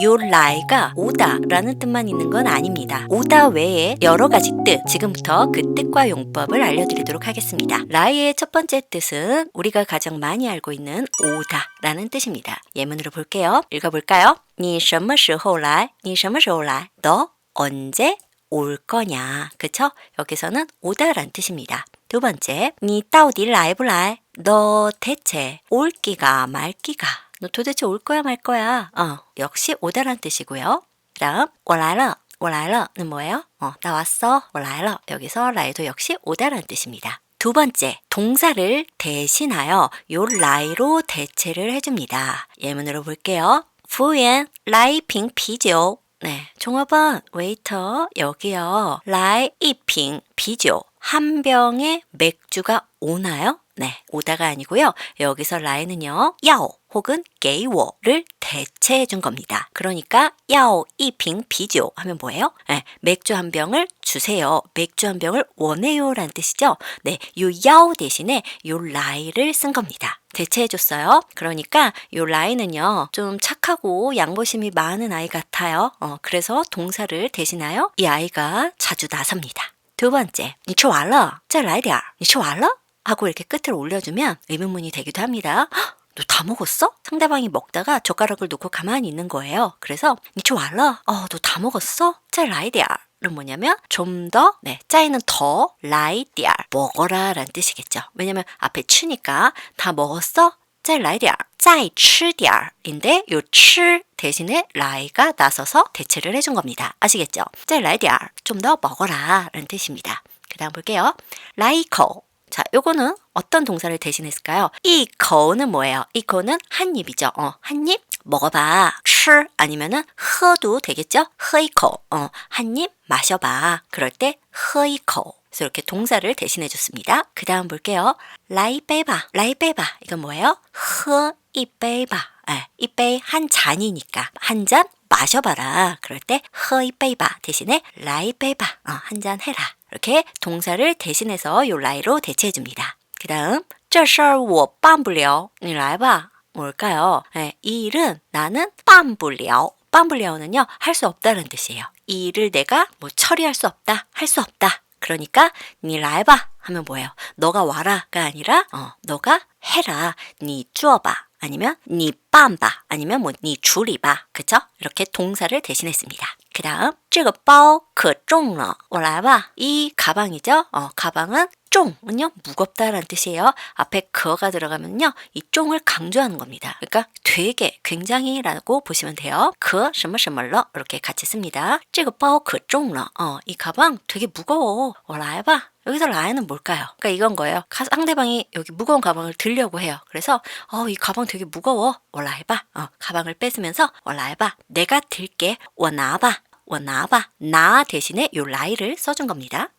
요 라이가 오다라는 뜻만 있는 건 아닙니다. 오다 외에 여러 가지 뜻, 지금부터 그 뜻과 용법을 알려드리도록 하겠습니다. 라이의 첫 번째 뜻은 우리가 가장 많이 알고 있는 오다라는 뜻입니다. 예문으로 볼게요. 읽어볼까요? 你什么时候来?你什么时候来?너 언제 올 거냐? 그쵸? 여기서는 오다란 뜻입니다. 두 번째, 你到底来不来?너 대체 올기가 말기가 너 도대체 올 거야 말 거야? 어, 역시 오다란 뜻이고요. 다음, 오라러, 오라러는 뭐예요? 어, 나 왔어, 오라러. 여기서 라이도 역시 오다란 뜻입니다. 두 번째, 동사를 대신하여 요 라이로 대체를 해줍니다. 예문으로 볼게요. 푸엔 라이 핑피죠. 네, 종업원, 웨이터, 여기요. 라이 이핑 비죠. 한 병의 맥주가 오나요? 네, 오다가 아니고요. 여기서 라이는요. 야오. 혹은 게이워를 대체해 준 겁니다. 그러니까 야오 이빙 비교 하면 뭐예요? 네, 맥주 한 병을 주세요. 맥주 한 병을 원해요라는 뜻이죠. 네, 요 야오 대신에 요 라이를 쓴 겁니다. 대체해 줬어요. 그러니까 요 라이는요. 좀 착하고 양보심이 많은 아이 같아요. 어, 그래서 동사를 대신하여 이 아이가 자주 나섭니다. 두 번째, 你吃完了,再来点儿.你吃完了? 하고 이렇게 끝을 올려주면 의문문이 되기도 합니다. 너 다 먹었어? 상대방이 먹다가 젓가락을 놓고 가만히 있는 거예요. 그래서 니초 알라. 어, 너 다 먹었어? 잘 라이디아. 는 뭐냐면 좀 더 네, 짜이는 더 라이디알 먹어라 라는 뜻이겠죠. 왜냐면 앞에 치니까 다 먹었어? 짤 라이디알 짜이 치디알인데 요吃 대신에 라이가 나서서 대체를 해준 겁니다. 아시겠죠? 짤 라이디알 좀 더 먹어라 라는 뜻입니다. 그 다음 볼게요. 라이코 자, 요거는 어떤 동사를 대신했을까요? 이 거는 뭐예요? 이 거는 한 입이죠. 어, 한 입 먹어봐. 吃 아니면은 허도 되겠죠? 喝一口. 어, 한 입 마셔봐. 그럴 때 喝一口. 그래서 이렇게 동사를 대신해 줬습니다. 그 다음 볼게요. 라이베바. 라이베바. 이건 뭐예요? 喝一杯吧. 예, 이베이 한 잔이니까 한 잔 마셔봐라. 그럴 때 허이베이바 대신에 라이베바 어, 한 잔 해라. 이렇게 동사를 대신해서 요 라이로 대체해 줍니다. 그 다음 这事儿我办不了.你来吧. 뭘까요? 네, 이 일은 나는 办不了. 办不了는요 할 수 없다는 뜻이에요. 이 일을 내가 뭐 처리할 수 없다, 할 수 없다. 그러니까 니 라이바 하면 뭐예요? 너가 와라가 아니라 어, 너가 해라, 니 주어봐. 아니면 니 빤바 아니면 뭐니 줄이봐 그쵸? 이렇게 동사를 대신했습니다. 그 다음 这个包可重了我来吧이 가방이죠? 어, 가방은 쫑은요 무겁다라는 뜻이에요. 앞에 그가 들어가면요 이 쫑을 강조하는 겁니다. 그러니까 되게 굉장히라고 보시면 돼요. 그什么什么了 이렇게 같이 씁니다. 这个包可重了 어, 이 가방 되게 무거워. 我来吧 여기서 라인은 뭘까요? 그러니까 이건 거예요. 가- 상대방이 여기 무거운 가방을 들려고 해요. 그래서 어, 이 가방 되게 무거워. 월라해봐. 어, 가방을 뺏으면서 월라해봐. 내가 들게. 원나봐. 원나봐. 나 대신에 요 라이를 써준 겁니다.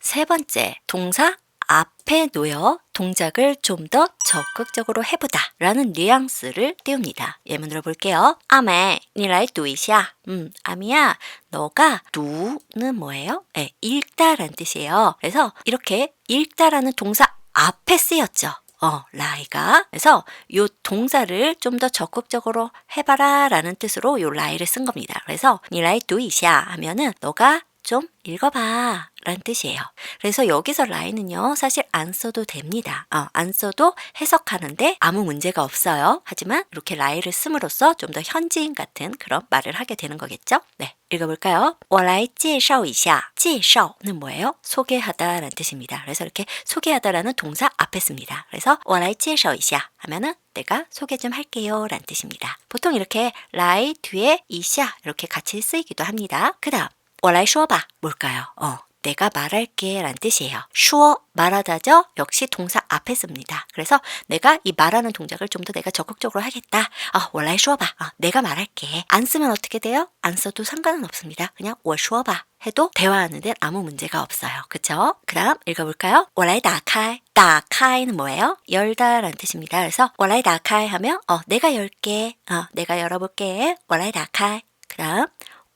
세 번째, 동사 앞에 놓여 동작을 좀 더 적극적으로 해보다 라는 뉘앙스를 띄웁니다. 예문으로 볼게요. 아메, 니라이 두이샤. 음, 아미야, 너가 두는 뭐예요? 네, 읽다라는 뜻이에요. 그래서 이렇게 읽다라는 동사 앞에 쓰였죠. 어, 라이가. 그래서 요 동사를 좀 더 적극적으로 해봐라 라는 뜻으로 요 라이를 쓴 겁니다. 그래서 니라이 두이샤 하면은 너가 좀 읽어봐 라는 뜻이에요. 그래서 여기서 라인은요, 사실 안 써도 됩니다. 어, 안 써도 해석하는데 아무 문제가 없어요. 하지만 이렇게 라이를 씀으로써 좀 더 현지인 같은 그런 말을 하게 되는 거겠죠? 네. 읽어볼까요? 我来介绍一下.介绍는 뭐예요? 소개하다 라는 뜻입니다. 그래서 이렇게 소개하다라는 동사 앞에 씁니다. 그래서 我来介绍一下 하면은 내가 소개 좀 할게요 라는 뜻입니다. 보통 이렇게 라이 뒤에 이샤 이렇게 같이 쓰이기도 합니다. 그 다음 我来说吧 뭘까요? 어, 내가 말할게 란 뜻이에요. 슈어 말하다죠? 역시 동사 앞에 씁니다. 그래서 내가 이 말하는 동작을 좀 더 내가 적극적으로 하겠다. 어, 원래 슈어봐. 아, 내가 말할게. 안 쓰면 어떻게 돼요? 안 써도 상관은 없습니다. 그냥 월 슈어봐. 해도 대화하는 데 아무 문제가 없어요. 그쵸? 그럼 읽어볼까요? 원래 다카이. 다카이는 뭐예요? 열다란 뜻입니다. 그래서 원래 다카이 하면 어, 내가 열게. 어, 내가 열어볼게. 원래 다카이. 그럼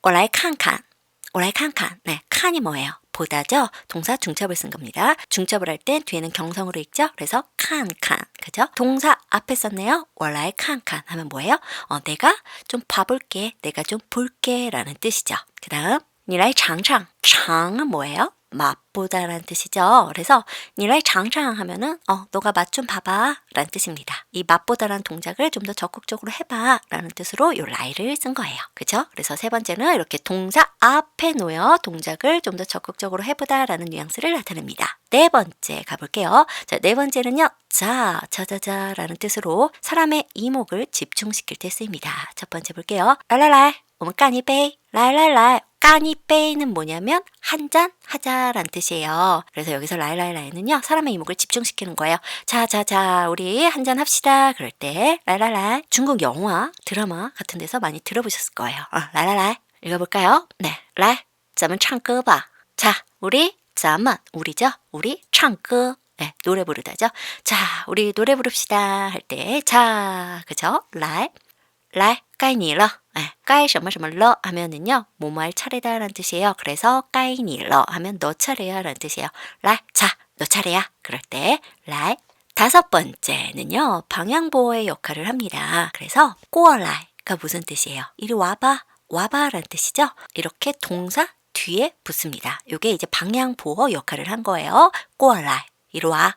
원래 칸칸. 원래 칸칸. 네, 칸이 뭐예요? 보다죠. 동사 중첩을 쓴 겁니다. 중첩을 할 때 뒤에는 경성으로 읽죠. 그래서 칸칸 그죠? 동사 앞에 썼네요. 원래 칸칸 하면 뭐예요? 어, 내가 좀 봐볼게, 내가 좀 볼게라는 뜻이죠. 그다음 니라이 장창 장은 뭐예요? 맛보다라는 뜻이죠. 그래서 니라이 장창 하면은 어 너가 맛 좀 봐봐 라는 뜻입니다. 이 맛보다라는 동작을 좀 더 적극적으로 해봐 라는 뜻으로 요 라이를 쓴 거예요. 그죠? 그래서 세 번째는 이렇게 동사 앞에 놓여 동작을 좀 더 적극적으로 해보다 라는 뉘앙스를 나타냅니다. 네 번째 가볼게요. 자, 네 번째는요. 자, 자자자 라는 뜻으로 사람의 이목을 집중시킬 때 쓰입니다. 첫 번째 볼게요. 랄랄랄, 오면 까니베이, 랄랄랄, 까니빼이는 뭐냐면 한 잔 하자란 뜻이에요. 그래서 여기서 라이라이라이는요. 사람의 이목을 집중시키는 거예요. 자자자 우리 한 잔 합시다. 그럴 때 라이라이라이 중국 영화, 드라마 같은 데서 많이 들어보셨을 거예요. 아, 라이라이라이 읽어볼까요? 네, 라이 잠은 창끄봐. 자 우리 자만 우리죠. 우리 창끄 네, 노래 부르다죠. 자, 우리 노래 부릅시다 할 때, 자, 그죠? 라이, 라이, 까이니러. 네, 该什么什么了 하면은요, 뭐뭐 할 차례다라는 뜻이에요. 그래서 该你了 하면 너 차례야 라는 뜻이에요. 랄, 자, 너 차례야. 그럴 때 랄. 다섯 번째는요, 방향보호의 역할을 합니다. 그래서 过来가 무슨 뜻이에요? 이리 와봐, 와봐 라는 뜻이죠. 이렇게 동사 뒤에 붙습니다. 이게 이제 방향 보호 역할을 한 거예요. 过来 이리 와.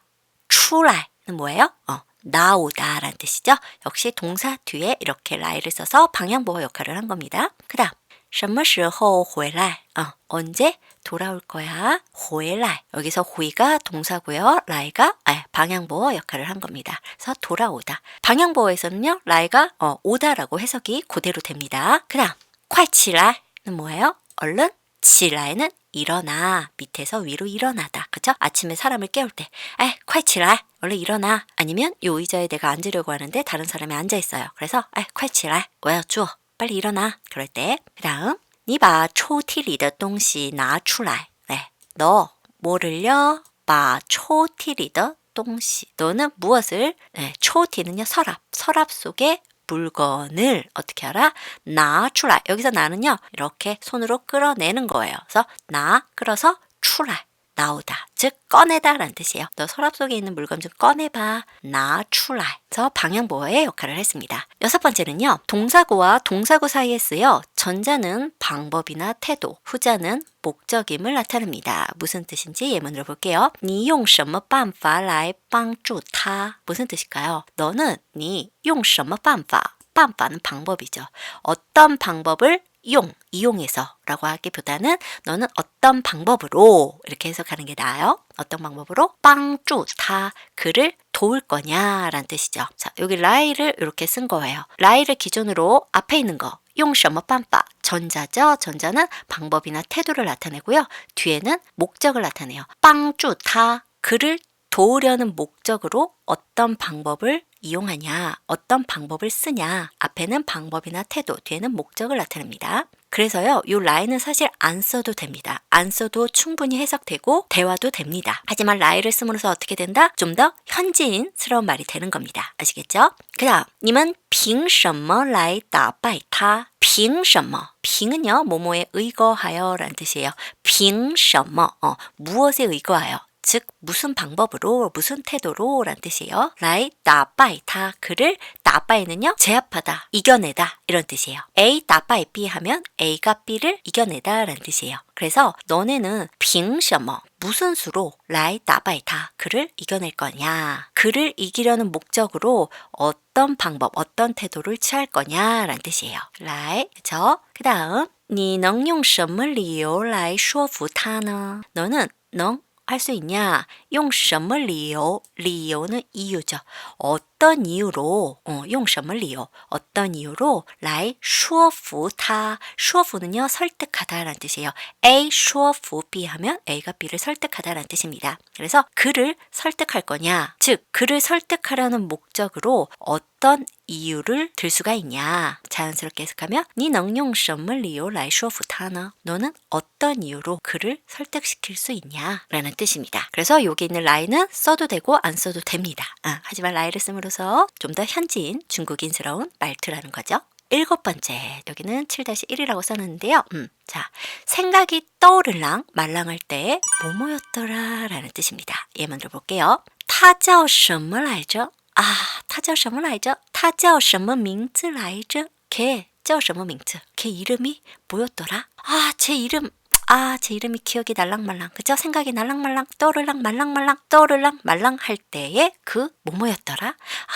出来는 뭐예요? 어, 나오다 라는 뜻이죠. 역시 동사 뒤에 이렇게 라이를 써서 방향 보호 역할을 한 겁니다. 그다음 什么时候回来? 어, 언제 돌아올 거야? 回来 여기서 호이가 동사고요. 라이가 아, 방향 보호 역할을 한 겁니다. 그래서 돌아오다. 방향 보호에서는요. 라이가 어, 오다라고 해석이 그대로 됩니다. 그다음 快起来는 뭐예요? 얼른 起来는 일어나 밑에서 위로 일어나다 그죠? 아침에 사람을 깨울 때 에이 快起来 얼른 일어나 아니면 요 의자에 내가 앉으려고 하는데 다른 사람이 앉아 있어요 그래서 에이 快起来我要坐 빨리 일어나 그럴 때 그다음 你把抽屉里的东西拿出来 네, 너 뭐를요? 把抽屉里的东西 너는 무엇을 네, 초티는요 서랍 서랍 속에 물건을 어떻게 알아? 나 출라 여기서 나는요 이렇게 손으로 끌어내는 거예요. 그래서 나 끌어서 출라 나오다 즉 꺼내다라는 뜻이에요. 너 서랍 속에 있는 물건 좀 꺼내봐. 나 출라 그래서 방향보호의 역할을 했습니다. 여섯 번째는요 동사구와 동사구 사이에 쓰여 전자는 방법이나 태도, 후자는 목적임을 나타냅니다. 무슨 뜻인지 예문으로 볼게요. 你用什么办法来帮助他? 무슨 뜻일까요? 너는 你用什么办法? 办法는 방법이죠. 어떤 방법을 용, 이용해서 라고 하기보다는 너는 어떤 방법으로 이렇게 해석하는 게 나아요. 어떤 방법으로 빵쭈 타 그를 도울 거냐라는 뜻이죠. 자, 여기 라이를 이렇게 쓴 거예요. 라이를 기준으로 앞에 있는 거 용什么 빰빠 전자죠. 전자는 방법이나 태도를 나타내고요. 뒤에는 목적을 나타내요. 빵쭈 타 그를 도우려는 목적으로 어떤 방법을 이용하냐, 어떤 방법을 쓰냐, 앞에는 방법이나 태도, 뒤에는 목적을 나타냅니다. 그래서요, 이 라인은 사실 안 써도 됩니다. 안 써도 충분히 해석되고 대화도 됩니다. 하지만 라이를 씀으로써 어떻게 된다? 좀 더 현지인스러운 말이 되는 겁니다. 아시겠죠? 그 다음, 你们凭什么来打败他?凭什么? 빙은요, 뭐뭐에 의거하여 라는 뜻이에요. 凭什么? 어, 무엇에 의거하여? 즉 무슨 방법으로 무슨 태도로 라는 뜻이에요. 라이 나빠이타 그를 나빠이는요 제압하다 이겨내다 이런 뜻이에요. A 나빠이 B 하면 A가 B를 이겨내다 라는 뜻이에요. 그래서 너네는 빙셔머 무슨 수로 라이 나빠이타 그를 이겨낼 거냐 그를 이기려는 목적으로 어떤 방법 어떤 태도를 취할 거냐라는 뜻이에요. 라이 그죠? 그 다음 你能用什么理由来说服他呢? 너는 너 할 수 있냐? 用什么理由? 리요는 이유죠. 어떤 이유로? 어, 用什么理由? 어떤 이유로? 来说服他. 说服는요 설득하다라는 뜻이에요. A 说服 B 하면 A가 B를 설득하다라는 뜻입니다. 그래서 그를 설득할 거냐? 즉 그를 설득하려는 목적으로 어떤 이유를 들 수가 있냐? 자연스럽게 해석하면 你能用什么理由来说服他呢? 너는 어떤 이유로 그를 설득시킬 수 있냐? 라는 뜻입니다. 그래서 여기 있는 라인은 써도 되고 안 써도 됩니다. 아, 하지만 라이를 씀으로써 좀 더 현지인, 중국인스러운 말투라는 거죠. 일곱 번째 여기는 7-1이라고 써놨는데요. 음, 자 생각이 떠오르랑 말랑할 때 뭐뭐였더라 라는 뜻입니다. 예만 들어볼게요. 他叫什么来着? 아, 他叫什么来着?他叫什么名字来着? 걔叫什么名字? 걔 이름이 뭐였더라? 아, 제 이름 아, 제 이름이 기억이 날랑말랑, 그죠? 생각이 날랑말랑, 떠르랑, 말랑말랑, 떠르랑, 말랑 할 때에 그 뭐뭐였더라?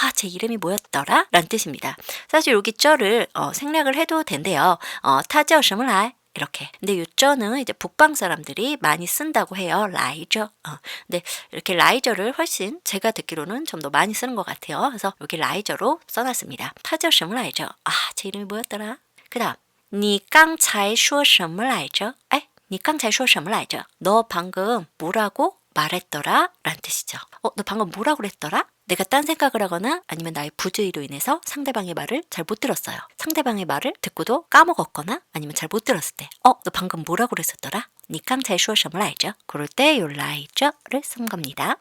아, 제 이름이 뭐였더라? 라는 뜻입니다. 사실 여기 쩔을 어, 생략을 해도 된대요. 어, 타저심을 알. 이렇게. 근데 요쩌는 이제 북방 사람들이 많이 쓴다고 해요. 라이저. 어. 근데 이렇게 라이저를 훨씬 제가 듣기로는 좀 더 많이 쓰는 것 같아요. 그래서 여기 라이저로 써놨습니다. 타저심을 알죠. 아, 제 이름이 뭐였더라? 그 다음, 니 깡차이 슈어 셔물 알죠? 에? 你刚才说什么来着? 너 방금 뭐라고 말했더라? 라는 뜻이죠. 어, 너 방금 뭐라고 그랬더라? 내가 딴 생각을 하거나 아니면 나의 부주의로 인해서 상대방의 말을 잘 못 들었어요. 상대방의 말을 듣고도 까먹었거나 아니면 잘 못 들었을 때, 어, 너 방금 뭐라고 그랬었더라? 你刚才说什么来着? 그럴 때 요 라이저를 쓴 겁니다.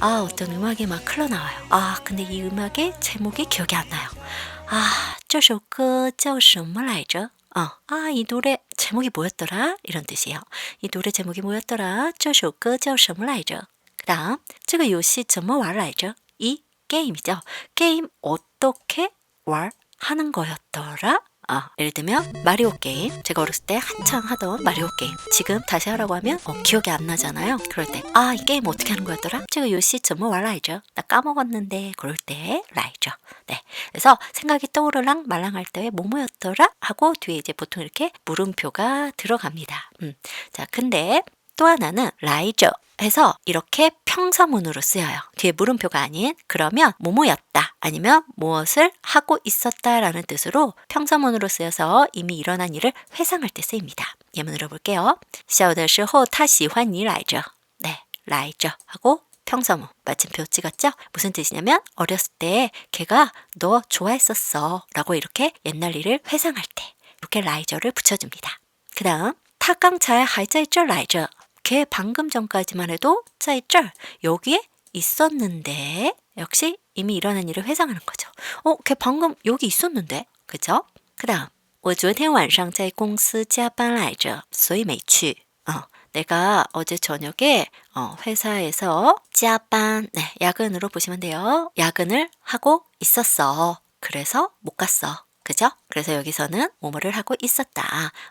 아, 어떤 음악이 막 흘러나와요. 아, 근데 이 음악의 제목이 기억이 안 나요. 아, 这首歌叫什么来着? 어, 아, 이 노래 제목이 뭐였더라? 이런 뜻이에요. 이 노래 제목이 뭐였더라? 这首歌叫什么来着? 그 다음, 这个游戏怎么玩来着? 이 게임이죠. 게임 어떻게 war 하는 거였더라? 아, 예를 들면 마리오 게임. 제가 어렸을 때 한창 하던 마리오 게임. 지금 다시 하라고 하면 어, 기억이 안 나잖아요. 그럴 때 아 이 게임 어떻게 하는 거였더라? 제가 요시 점을 왈라이죠? 나 까먹었는데 그럴 때 라이죠? 네. 그래서 생각이 떠오르랑 말랑할 때 뭐뭐였더라? 하고 뒤에 이제 보통 이렇게 물음표가 들어갑니다. 음. 자 근데 또 하나는 라이저 해서 이렇게 평서문으로 쓰여요. 뒤에 물음표가 아닌 그러면 뭐뭐였다 아니면 무엇을 하고 있었다라는 뜻으로 평서문으로 쓰여서 이미 일어난 일을 회상할 때 쓰입니다. 예문으로 볼게요. 小的时候他喜欢你来着. 네, 来着 하고 평서문 마침표 찍었죠? 무슨 뜻이냐면 어렸을 때 걔가 너 좋아했었어 라고 이렇게 옛날 일을 회상할 때 이렇게 라이저를 붙여줍니다. 그 다음 他刚才还在这来着. 걔 방금 전까지만 해도 在这 여기에 있었는데 역시 이미 일어난 일을 회상하는 거죠. 어, 걔 방금 여기 있었는데, 그죠? 그다음 我昨天晚上在公司加班来着,所以没去. 어, 내가 어제 저녁에 어, 회사에서加班, 네, 야근으로 보시면 돼요. 야근을 하고 있었어. 그래서 못 갔어. 그죠? 그래서 여기서는 뭐뭐를 하고 있었다.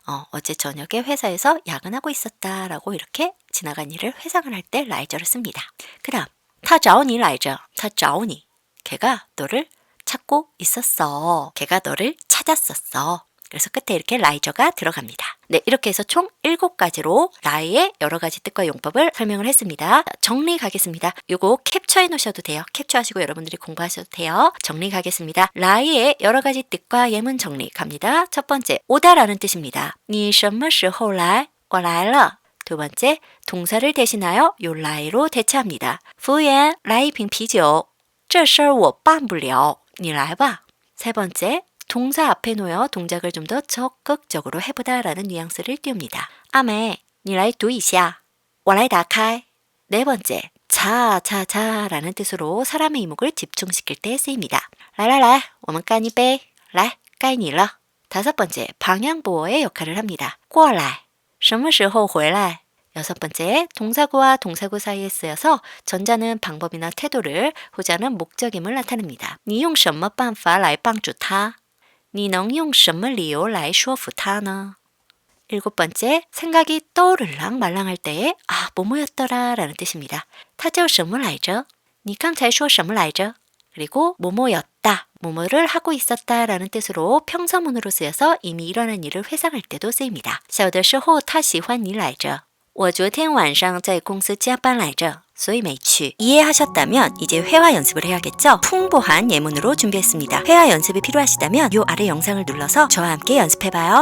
어, 어제 저녁에 회사에서 야근하고 있었다. 라고 이렇게 지나간 일을 회상을 할 때 라이저를 씁니다. 그 다음, 타자오니 라이저. 타자오니. 걔가 너를 찾고 있었어. 걔가 너를 찾았었어. 그래서 끝에 이렇게 라이저가 들어갑니다. 네, 이렇게 해서 총 7가지로 라이의 여러 가지 뜻과 용법을 설명을 했습니다. 정리 가겠습니다. 요거 캡처해 놓으셔도 돼요. 캡처하시고 여러분들이 공부하셔도 돼요. 정리 가겠습니다. 라이의 여러 가지 뜻과 예문 정리 갑니다. 첫 번째, 오다라는 뜻입니다. 你什么时候来?我来了. 두 번째, 동사를 대신하여 요 라이로 대체합니다. 服务员,来一瓶啤酒.这事儿我办不了.你来吧. 세 번째, 동사 앞에 놓여 동작을 좀 더 적극적으로 해보다라는 뉘앙스를 띄웁니다. 아메, 你来读一下.我来打开. 네 번째, 자, 자, 자라는 뜻으로 사람의 이목을 집중시킬 때 쓰입니다. 来来来,我们干一杯.来,该你了. 다섯 번째, 방향보호의 역할을 합니다. 过来.什么时候回来? 여섯 번째, 동사구와 동사구 사이에 쓰여서 전자는 방법이나 태도를, 후자는 목적임을 나타냅니다. 你用什么办法来帮助他? 你能用什么理由来说服他呢? 일곱 번째, 생각이 떠오르랑 말랑할 때에 아, 뭐뭐였더라 라는 뜻입니다. 他叫什么来着?你刚才说什么来着? 그리고 뭐뭐였다, 뭐뭐를 하고 있었다 라는 뜻으로 평서문으로 쓰여서 이미 일어난 일을 회상할 때도 쓰입니다. 小的时候他喜欢你来着.我昨天晚上在公司加班来着. 소위 매치. 이해하셨다면 이제 회화 연습을 해야겠죠? 풍부한 예문으로 준비했습니다. 회화 연습이 필요하시다면 요 아래 영상을 눌러서 저와 함께 연습해봐요.